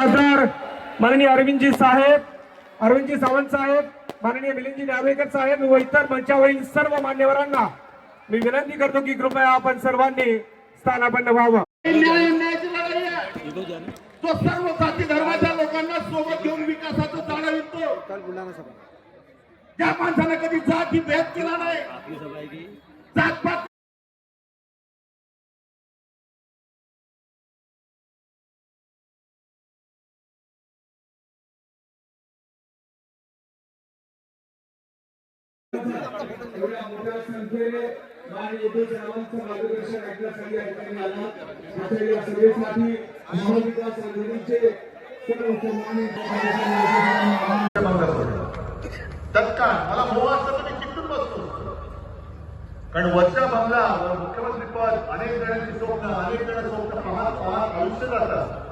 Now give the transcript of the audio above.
खासदार माननीय अरविंदजी साहेब अरविंदजी सावंत साहेब माननीय मिलिंदजी नार्वेकर साहेब व इतर मंचावरील सर्व मान्यवरांना मी विनंती करतो की कृपया आपण सर्वांनी स्थानापन्न व्हावं. तो सर्व जाती धर्माच्या लोकांना सोबत घेऊन विकासाचं चालू येतो त्या माणसाने कधी जात ही भेद केला नाही जातपात एवढ्या मोठ्या संख्येने माननीय मार्गदर्शन आला या सभेसाठी महाविकास आघाडीचे सर्व सन्मानित तत्काळ मला मोह असतं तर मी चिकटून बसतो. कारण वरच्या बंगला मुख्यमंत्री पद अनेक जणांची स्वप्न अनेक जण स्वप्न पाहत पाहत आयुष्य जातात